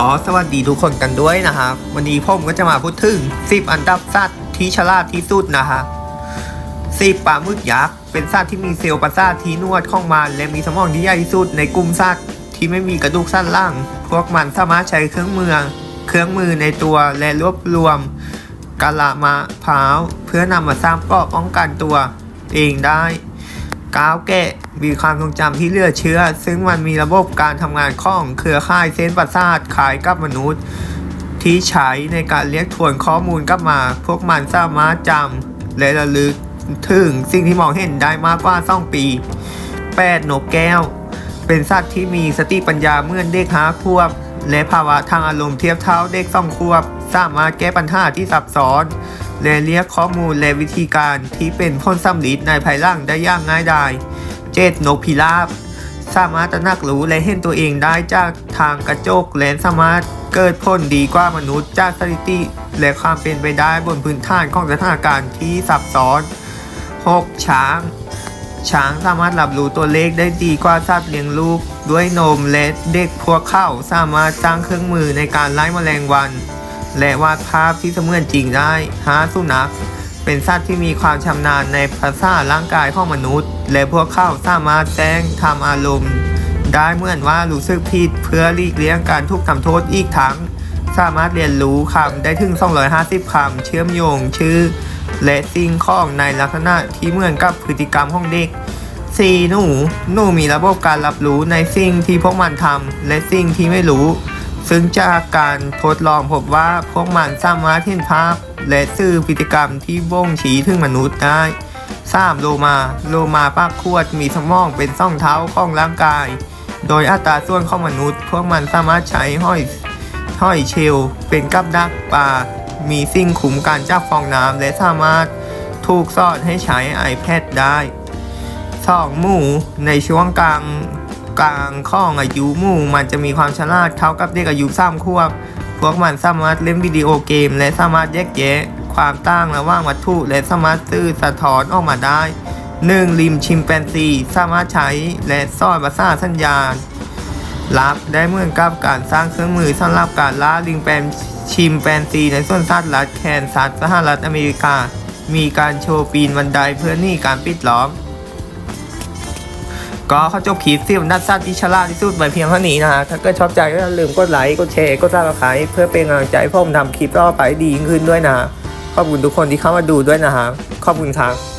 ก็สวัสดีทุกคนกันด้วยนะครับวันนี้ผมก็จะมาพูดถึง 10 อันดับสัตว์ที่ฉลาดที่สุดนะครับสิบปลาหมึกยักษ์เป็นสัตว์ที่มีเซลล์ประสาทที่นวดของมันและมีสมองที่ใหญ่ที่สุดในกลุ่มสัตว์ที่ไม่มีกระดูกสันหล่างพวกมันสามารถใช้เครื่องมือเครื่องมือในตัวและรวบรวมกะละมะพร้าว เพื่อนำมาสร้างเกราะป้องกันตัวเองได้ ก้าวแกะมีความทรงจำที่เลือดเชื่อซึ่งมันมีระบบการทำงานของเครือข่ายเส้นประสาทคล้ายกับมนุษย์ ที่ใช้ในการเรียกทวนข้อมูลกลับมา พวกมันสามารถจำและระลึกถึงสิ่งที่มองเห็นได้มากกว่า2ปี 8. นกแก้ว เป็นสัตว์ที่มีสติปัญญาเมื่อเด็กหาขวบ และภาวะทางอารมณ์เทียบเท่าเด็กสองขวบ สามารถแก้ปัญหาที่ซับซ้อน และเรียกข้อมูลและวิธีการที่เป็นพ้นสำลิดในภายหลังได้อย่างง่ายดาย 7. นกพิราบ สามารถตระหนักรู้และเห็นตัวเองได้จากทางกระจกและสามารถเกิดผลดีกว่ามนุษย์จากสถิติ และความเป็นไปได้บนพื้นฐานของสถานการณ์ที่ซับซ้อน 6. ช้าง ช้างสามารถรับรู้ตัวเลขได้ดีกว่าสัตว์เลี้ยงลูก ด้วยนมและเด็กพวกเข้าสามารถสร้างเครื่องมือในการไล่แมลงวัน และวาดภาพที่เสมือนจริงได้ 5. สุนัข เป็นสัตว์ที่มีความชำนาญในภาษาร่างกายของมนุษย์ และพวกเขาสามารถแจ้งทำอารมณ์ ได้เหมือนว่ารู้สึกผิดเพื่อหลีกเลี่ยงการถูกทำโทษอีกทั้ง สามารถเรียนรู้คำได้ถึง 250 คำเชื่อมโยงชื่อ และสิ่งของในลักษณะที่เหมือนกับพฤติกรรมของเด็ก 4. หนูหนูมีระบบการรับรู้ในสิ่งที่พวกมันทำและสิ่งที่ไม่รู้ ซึ่งจากการทดลองพบว่าพวกมันสามารถเห็นภาพ และสื่อพฤติกรรมที่บ่งชี้ถึงมนุษย์ได้ 3. โลมา โลมาปากขวดมีสมองเป็นซ่องเท้าของร่างกาย โดยอัตราส่วนของมนุษย์ พวกมันสามารถใช้ห้อยห้อยเชล เป็นกับดักปลามีสิ่งขุมกันจากฟองน้ำและสามารถถูกสอนให้ใช้ iPad ได้สองหมูในช่วงกลาง กลางข้องอายุมู่มันจะมีความฉลาดเท่ากับเด็กอายุสามขวบ พวกมันสามารถเล่นวิดีโอเกม และสามารถแยกแยะ ความต่างระหว่างวัตถุ และสามารถสื่อสะท้อนออกมาได้ 1. ลิมชิมแปนซีสามารถใช้และสอนภาษาสัญญาณลับได้เหมือนกับการสร้างเครื่องมือสำหรับการล่าลิงแปนชิมแปนซีในส่วนสัตว์รัฐแคนซัสสหรัฐอเมริกา มีการโชว์ปีนบันไดเพื่อหนีการปิดล้อม ก็เขาจบคลิปที่ผมนัดสั้นที่ฉลาดที่สุดไปเพียงเท่านี้นะฮะ ถ้าเกิดชอบใจก็อย่าลืมกดไลค์ กดแชร์ กดซับสไครต์เพื่อเป็นกำลังใจให้ผมทำคลิปต่อไปดียิ่งขึ้นด้วยนะ ขอบคุณทุกคนที่เข้ามาดูด้วยนะฮะขอบคุณครับ